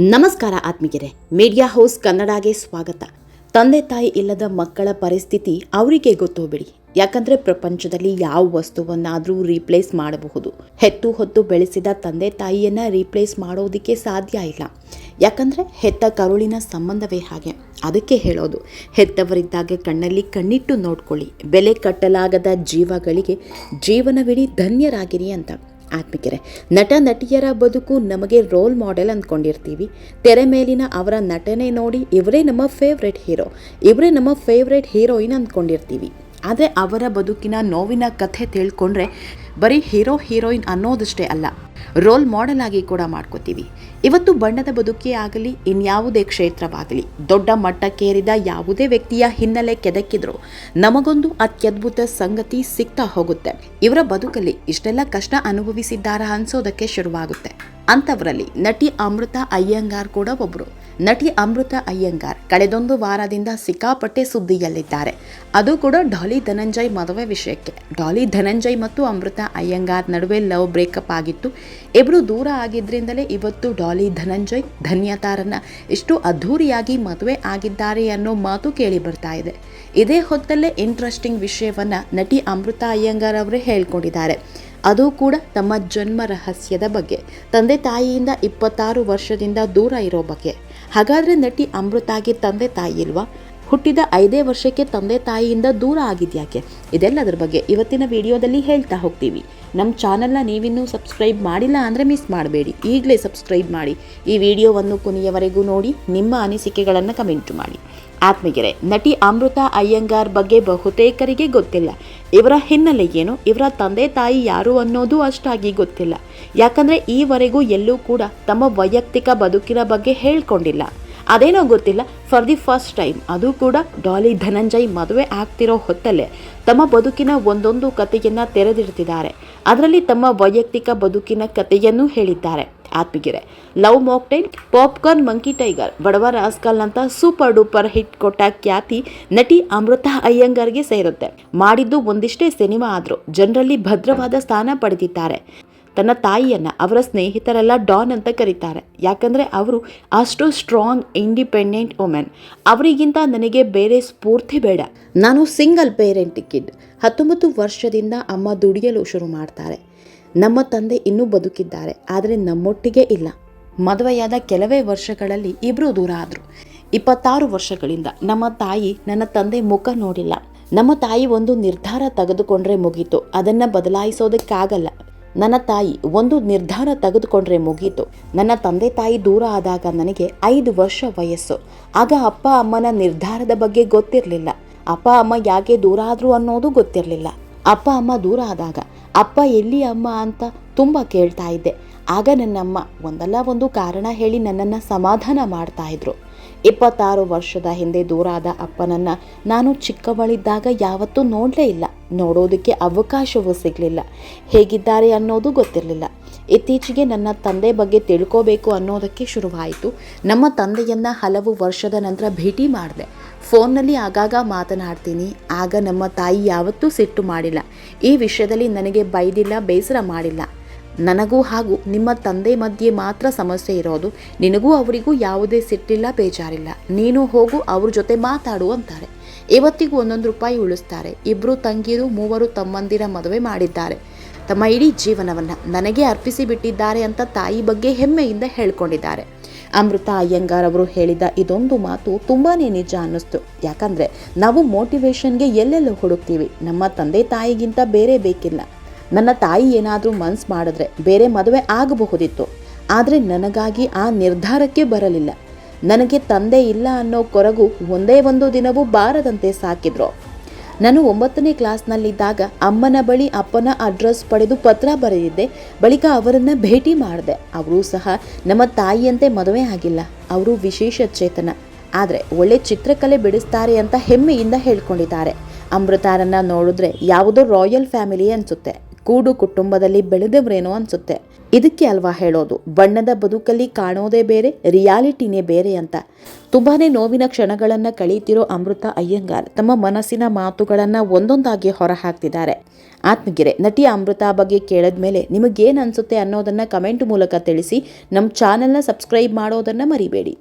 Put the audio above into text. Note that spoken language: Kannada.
ನಮಸ್ಕಾರ ಆತ್ಮೀಗೆರೆ ಮೀಡಿಯಾ ಹೌಸ್ ಕನ್ನಡಗೆ ಸ್ವಾಗತ. ತಂದೆ ತಾಯಿ ಇಲ್ಲದ ಮಕ್ಕಳ ಪರಿಸ್ಥಿತಿ ಅವರಿಗೆ ಗೊತ್ತು ಬಿಡಿ ಯಾಕಂದ್ರೆ ಪ್ರಪಂಚದಲ್ಲಿ ಯಾವ ವಸ್ತುವನ್ನಾದರೂ ರೀಪ್ಲೇಸ್ ಮಾಡಬಹುದು. ಹೆತ್ತು ಹೊತ್ತು ಬೆಳೆಸಿದ ತಂದೆ ತಾಯಿಯನ್ನ ರೀಪ್ಲೇಸ್ ಮಾಡೋದಕ್ಕೆ ಸಾಧ್ಯ ಇಲ್ಲ. ಯಾಕಂದ್ರೆ ಹೆತ್ತ ಕರುಳಿನ ಸಂಬಂಧವೇ ಹಾಗೆ. ಅದಕ್ಕೆ ಹೇಳೋದು, ಹೆತ್ತವರಿದ್ದಾಗ ಕಣ್ಣಲ್ಲಿ ಕಣ್ಣಿಟ್ಟು ನೋಡ್ಕೊಳ್ಳಿ. ಬೆಲೆ ಕಟ್ಟಲಾಗದ ಜೀವಗಳಿಗೆ ಜೀವನವಿಡೀ ಧನ್ಯರಾಗಿರಿ ಅಂತ. ಆತ್ಮಿಕರೆ, ನಟ ನಟಿಯರ ಬದುಕು ನಮಗೆ ರೋಲ್ ಮಾಡೆಲ್ ಅಂದ್ಕೊಂಡಿರ್ತೀವಿ. ತೆರೆ ಮೇಲಿನ ಅವರ ನಟನೆ ನೋಡಿ ಇವರೇ ನಮ್ಮ ಫೇವ್ರೆಟ್ ಹೀರೋ ಇವರೇ ನಮ್ಮ ಫೇವ್ರೆಟ್ ಹೀರೋಯಿನ್ ಅಂದ್ಕೊಂಡಿರ್ತೀವಿ. ಆದರೆ ಅವರ ಬದುಕಿನ ನೋವಿನ ಕಥೆ ತಿಳ್ಕೊಂಡ್ರೆ ಬರೀ ಹೀರೋ ಹೀರೋಯಿನ್ ಅನ್ನೋದಷ್ಟೇ ಅಲ್ಲ, ರೋಲ್ ಮಾಡೆಲ್ ಆಗಿ ಕೂಡ ಮಾಡ್ಕೋತೀವಿ. ಇವತ್ತು ಬಣ್ಣದ ಬದುಕೇ ಆಗಲಿ, ಇನ್ಯಾವುದೇ ಕ್ಷೇತ್ರವಾಗಲಿ, ದೊಡ್ಡ ಮಟ್ಟಕ್ಕೇರಿದ ಯಾವುದೇ ವ್ಯಕ್ತಿಯ ಹಿನ್ನೆಲೆ ಕೆದಕಿದ್ರು ನಮಗೊಂದು ಅತ್ಯದ್ಭುತ ಸಂಗತಿ ಸಿಗ್ತಾ ಹೋಗುತ್ತೆ. ಇವರ ಬದುಕಲ್ಲಿ ಇಷ್ಟೆಲ್ಲ ಕಷ್ಟ ಅನುಭವಿಸಿದ್ದಾರಾ ಅನ್ಸೋದಕ್ಕೆ ಶುರುವಾಗುತ್ತೆ. ಅಂಥವರಲ್ಲಿ ನಟಿ ಅಮೃತ ಅಯ್ಯಂಗಾರ್ ಕೂಡ ಒಬ್ಬರು ನಟಿ ಅಮೃತ ಅಯ್ಯಂಗಾರ್ ಕಳೆದೊಂದು ವಾರದಿಂದ ಸಿಕ್ಕಾಪಟ್ಟೆ ಸುದ್ದಿಯಲ್ಲಿದ್ದಾರೆ. ಅದು ಕೂಡ ಡಾಲಿ ಧನಂಜಯ್ ಮದುವೆ ವಿಷಯಕ್ಕೆ. ಡಾಲಿ ಧನಂಜಯ್ ಮತ್ತು ಅಮೃತ ಅಯ್ಯಂಗಾರ್ ನಡುವೆ ಲವ್ ಬ್ರೇಕಪ್ ಆಗಿತ್ತು. ಇಬ್ಬರು ದೂರ ಆಗಿದ್ರಿಂದಲೇ ಇವತ್ತು ಡಾಲಿ ಧನಂಜಯ್ ಧನ್ಯತಾರನ್ನ ಇಷ್ಟು ಅದ್ಧೂರಿಯಾಗಿ ಮದುವೆ ಆಗಿದ್ದಾರೆ ಅನ್ನೋ ಮಾತು ಕೇಳಿ ಬರ್ತಾ ಇದೆ. ಇದೇ ಹೊತ್ತಲ್ಲೇ ಇಂಟ್ರೆಸ್ಟಿಂಗ್ ವಿಷಯವನ್ನು ನಟಿ ಅಮೃತ ಅಯ್ಯಂಗಾರ್ ಅವರೇ ಹೇಳ್ಕೊಂಡಿದ್ದಾರೆ. ಅದು ಕೂಡ ತಮ್ಮ ಜನ್ಮ ರಹಸ್ಯದ ಬಗ್ಗೆ. ತಂದೆ ತಾಯಿಯಿಂದ ಇಪ್ಪತ್ತಾರು ವರ್ಷದಿಂದ ದೂರ ಇರೋ ಬಗ್ಗೆ. ಹಾಗಾದರೆ ನಟಿ ಅಮೃತಾಗಿ ತಂದೆ ತಾಯಿ ಇಲ್ವಾ? ಹುಟ್ಟಿದ ಐದೇ ವರ್ಷಕ್ಕೆ ತಂದೆ ತಾಯಿಯಿಂದ ದೂರ ಆಗಿದ್ಯಾಕೆ? ಇದೆಲ್ಲದರ ಬಗ್ಗೆ ಇವತ್ತಿನ ವಿಡಿಯೋದಲ್ಲಿ ಹೇಳ್ತಾ ಹೋಗ್ತೀವಿ. ನಮ್ಮ ಚಾನಲ್ನ ನೀವಿನ್ನೂ ಸಬ್ಸ್ಕ್ರೈಬ್ ಮಾಡಿಲ್ಲ ಅಂದರೆ ಮಿಸ್ ಮಾಡಬೇಡಿ. ಈಗಲೇ ಸಬ್ಸ್ಕ್ರೈಬ್ ಮಾಡಿ. ಈ ವಿಡಿಯೋವನ್ನು ಕೊನೆಯವರೆಗೂ ನೋಡಿ, ನಿಮ್ಮ ಅನಿಸಿಕೆಗಳನ್ನು ಕಮೆಂಟ್ ಮಾಡಿ. ಆತ್ಮಗೆರೆ ನಟಿ ಅಮೃತ ಅಯ್ಯಂಗಾರ್ ಬಗ್ಗೆ ಬಹುತೇಕರಿಗೆ ಗೊತ್ತಿಲ್ಲ. ಇವರ ಹಿನ್ನೆಲೆ ಏನು? ಇವರ ತಂದೆ ತಾಯಿ ಯಾರು ಅನ್ನೋದು ಅಷ್ಟಾಗಿ ಗೊತ್ತಿಲ್ಲ. ಯಾಕಂದರೆ ಈವರೆಗೂ ಎಲ್ಲೂ ಕೂಡ ತಮ್ಮ ವೈಯಕ್ತಿಕ ಬದುಕಿನ ಬಗ್ಗೆ ಹೇಳ್ಕೊಂಡಿಲ್ಲ. ಅದೇನೋ ಗೊತ್ತಿಲ್ಲ. ಫಾರ್ ದಿ ಫಸ್ಟ್ ಟೈಮ್ ಅದು ಕೂಡ ಡಾಲಿ ಧನಂಜಯ್ ಮದುವೆ ಆಗ್ತಿರೋ ಹೊತ್ತಲ್ಲೇ ತಮ್ಮ ಬದುಕಿನ ಒಂದೊಂದು ಕಥೆಯನ್ನ ತೆರೆದಿಡ್ತಿದ್ದಾರೆ. ಅದರಲ್ಲಿ ತಮ್ಮ ವೈಯಕ್ತಿಕ ಬದುಕಿನ ಕಥೆಯನ್ನು ಹೇಳಿದ್ದಾರೆ. ಆತ್ಮಿಗೆರೆ love mocktail popcorn monkey tiger Badava rascal ಅಂತ ಸೂಪರ್ ಡೂಪರ್ ಹಿಟ್ ಕೊಟ್ಟ ಖ್ಯಾತಿ ನಟಿ ಅಮೃತ ಅಯ್ಯಂಗಾರ್ಗೆ ಸೇರುತ್ತೆ. ಮಾಡಿದ್ದು ಒಂದಿಷ್ಟೇ ಸಿನಿಮಾ ಆದರೂ, ಜನರಲ್ಲಿ ಭದ್ರವಾದ ಸ್ಥಾನ ಪಡೆದಿದ್ದಾರೆ. ತನ್ನ ತಾಯಿಯನ್ನು, ಅವರ ಸ್ನೇಹಿತರೆಲ್ಲ ಡಾನ್ ಅಂತ ಕರೀತಾರೆ. ಯಾಕಂದರೆ ಅವರು ಅಷ್ಟು ಸ್ಟ್ರಾಂಗ್ ಇಂಡಿಪೆಂಡೆಂಟ್ ವುಮೆನ್ ಅವರಿಗಿಂತ ನನಗೆ ಬೇರೆ ಸ್ಫೂರ್ತಿ ಬೇಡ. ನಾನು ಸಿಂಗಲ್ ಪೇರೆಂಟ್ ಕಿಡ್ ಹತ್ತೊಂಬತ್ತು ವರ್ಷದಿಂದ ಅಮ್ಮ ದುಡಿಯಲು ಶುರು ಮಾಡ್ತಾರೆ. ನಮ್ಮ ತಂದೆ ಇನ್ನೂ ಬದುಕಿದ್ದಾರೆ, ಆದರೆ ನಮ್ಮೊಟ್ಟಿಗೆ ಇಲ್ಲ. ಮದುವೆಯಾದ ಕೆಲವೇ ವರ್ಷಗಳಲ್ಲಿ ಇಬ್ಬರು ದೂರ ಆದರು. ಇಪ್ಪತ್ತಾರು ವರ್ಷಗಳಿಂದ ನಮ್ಮ ತಾಯಿ ನನ್ನ ತಂದೆ ಮುಖ ನೋಡಿಲ್ಲ. ನಮ್ಮ ತಾಯಿ ಒಂದು ನಿರ್ಧಾರ ತೆಗೆದುಕೊಂಡ್ರೆ ಮುಗೀತು. ಅದನ್ನು ಬದಲಾಯಿಸೋದಕ್ಕಾಗಲ್ಲ. ನನ್ನ ತಾಯಿ ಒಂದು ನಿರ್ಧಾರ ತೆಗೆದುಕೊಂಡ್ರೆ ಮುಗೀತು. ನನ್ನ ತಂದೆ ತಾಯಿ ದೂರ ಆದಾಗ ನನಗೆ ಐದು ವರ್ಷ ವಯಸ್ಸು. ಆಗ ಅಪ್ಪ ಅಮ್ಮನ ನಿರ್ಧಾರದ ಬಗ್ಗೆ ಗೊತ್ತಿರಲಿಲ್ಲ. ಅಪ್ಪ ಅಮ್ಮ ಯಾಕೆ ದೂರ ಆದ್ರು ಅನ್ನೋದು ಗೊತ್ತಿರಲಿಲ್ಲ. ಅಪ್ಪ ಅಮ್ಮ ದೂರ ಆದಾಗ, ಅಪ್ಪ ಎಲ್ಲಿ ಅಮ್ಮ ಅಂತ ತುಂಬ ಕೇಳ್ತಾ ಇದ್ದೆ. ಆಗ ನನ್ನಮ್ಮ ಒಂದಲ್ಲ ಒಂದು ಕಾರಣ ಹೇಳಿ ನನ್ನನ್ನು ಸಮಾಧಾನ ಮಾಡ್ತಾ ಇದ್ರು. ಇಪ್ಪತ್ತಾರು ವರ್ಷದ ಹಿಂದೆ ದೂರಾದ ಅಪ್ಪನನ್ನ ನಾನು ಚಿಕ್ಕವಳಿದ್ದಾಗ ಯಾವತ್ತೂ ನೋಡಲೇ ಇಲ್ಲ. ನೋಡೋದಕ್ಕೆ ಅವಕಾಶವೂ ಸಿಗಲಿಲ್ಲ. ಹೇಗಿದ್ದಾರೆ ಅನ್ನೋದು ಗೊತ್ತಿರಲಿಲ್ಲ. ಇತ್ತೀಚೆಗೆ ನನ್ನ ತಂದೆ ಬಗ್ಗೆ ತಿಳ್ಕೋಬೇಕು ಅನ್ನೋದಕ್ಕೆ ಶುರುವಾಯಿತು. ನಮ್ಮ ತಂದೆಯನ್ನು ಹಲವು ವರ್ಷದ ನಂತರ ಭೇಟಿ ಮಾಡಿದೆ. ಫೋನ್ನಲ್ಲಿ ಆಗಾಗ ಮಾತನಾಡ್ತೀನಿ. ಆಗ ನಮ್ಮ ತಾಯಿ ಯಾವತ್ತೂ ಸಿಟ್ಟು ಮಾಡಿಲ್ಲ. ಈ ವಿಷಯದಲ್ಲಿ ನನಗೆ ಬೈದಿಲ್ಲ, ಬೇಸರ ಮಾಡಿಲ್ಲ. ನನಗೂ ಹಾಗೂ ನಿಮ್ಮ ತಂದೆ ಮಧ್ಯೆ ಮಾತ್ರ ಸಮಸ್ಯೆ ಇರೋದು. ನಿನಗೂ ಅವರಿಗೂ ಯಾವುದೇ ಸಿಟ್ಟಿಲ್ಲ, ಬೇಜಾರಿಲ್ಲ. ನೀನು ಹೋಗು, ಅವ್ರ ಜೊತೆ ಮಾತಾಡು ಅಂತಾರೆ. ಇವತ್ತಿಗೂ ಒಂದೊಂದು ರೂಪಾಯಿ ಉಳಿಸ್ತಾರೆ. ಇಬ್ಬರು ತಂಗಿಯರು ಮೂವರು ತಮ್ಮಂದಿರ ಮದುವೆ ಮಾಡಿದ್ದಾರೆ. ತಮ್ಮ ಇಡೀ ಜೀವನವನ್ನು ನನಗೆ ಅರ್ಪಿಸಿ ಬಿಟ್ಟಿದ್ದಾರೆ ಅಂತ ತಾಯಿ ಬಗ್ಗೆ ಹೆಮ್ಮೆಯಿಂದ ಹೇಳ್ಕೊಂಡಿದ್ದಾರೆ. ಅಮೃತ, ಅಯ್ಯಂಗಾರ್ ಅವರು ಹೇಳಿದ ಇದೊಂದು ಮಾತು ತುಂಬಾ ನಿಜ ಅನ್ನಿಸ್ತು. ಯಾಕಂದರೆ ನಾವು ಮೋಟಿವೇಶನ್ಗೆ ಎಲ್ಲೆಲ್ಲೂ ಹುಡುಕ್ತೀವಿ? ನಮ್ಮ ತಂದೆ ತಾಯಿಗಿಂತ ಬೇರೆ ಬೇಕಿಲ್ಲ. ನನ್ನ ತಾಯಿ ಏನಾದರೂ ಮನ್ಸು ಮಾಡಿದ್ರೆ ಬೇರೆ ಮದುವೆ ಆಗಬಹುದಿತ್ತು. ಆದರೆ ನನಗಾಗಿ ಆ ನಿರ್ಧಾರಕ್ಕೆ ಬರಲಿಲ್ಲ. ನನಗೆ ತಂದೆ ಇಲ್ಲ ಅನ್ನೋ ಕೊರಗು ಒಂದೇ ಒಂದು ದಿನವೂ ಬಾರದಂತೆ ಸಾಕಿದ್ರು. ನಾನು ಒಂಬತ್ತನೇ ಕ್ಲಾಸ್ನಲ್ಲಿದ್ದಾಗ ಅಮ್ಮನ ಬಳಿ ಅಪ್ಪನ ಅಡ್ರೆಸ್ ಪಡೆದು ಪತ್ರ ಬರೆದಿದ್ದೆ. ಬಳಿಕ ಅವರನ್ನು ಭೇಟಿ ಮಾಡಿದೆ. ಅವರು ಸಹ ನಮ್ಮ ತಾಯಿಯಂತೆ ಮದುವೆ ಆಗಿಲ್ಲ. ಅವರು ವಿಶೇಷ ಚೇತನ. ಆದರೆ ಒಳ್ಳೆ ಚಿತ್ರಕಲೆ ಬಿಡಿಸ್ತಾರೆ ಅಂತ ಹೆಮ್ಮೆಯಿಂದ ಹೇಳ್ಕೊಂಡಿದ್ದಾರೆ. ಅಮೃತಾರನ್ನ ನೋಡಿದ್ರೆ ಯಾವುದೋ ರಾಯಲ್ ಫ್ಯಾಮಿಲಿ ಅನಿಸುತ್ತೆ. ಕೂಡು ಕುಟುಂಬದಲ್ಲಿ ಬೆಳೆದವ್ರೇನೋ ಅನ್ಸುತ್ತೆ. ಇದಕ್ಕೆ ಅಲ್ವಾ ಹೇಳೋದು? ಬಣ್ಣದ ಬದುಕಲ್ಲಿ ಕಾಣೋದೇ ಬೇರೆ, ರಿಯಾಲಿಟಿನೇ ಬೇರೆ ಅಂತ. ತುಂಬಾನೇ ನೋವಿನ ಕ್ಷಣಗಳನ್ನು ಕಳೀತಿರೋ ಅಮೃತ ಅಯ್ಯಂಗಾರ್ ತಮ್ಮ ಮನಸ್ಸಿನ ಮಾತುಗಳನ್ನು ಒಂದೊಂದಾಗಿ ಹೊರಹಾಕ್ತಿದ್ದಾರೆ. ಆತ್ಮಗಿರೆ ನಟಿ ಅಮೃತ ಬಗ್ಗೆ ಕೇಳಿದ್ಮೇಲೆ ನಿಮಗೇನು ಅನಿಸುತ್ತೆ ಅನ್ನೋದನ್ನು ಕಮೆಂಟ್ ಮೂಲಕ ತಿಳಿಸಿ ನಮ್ಮ ಚಾನೆಲ್ನ ಸಬ್ಸ್ಕ್ರೈಬ್ ಮಾಡೋದನ್ನು ಮರಿಬೇಡಿ.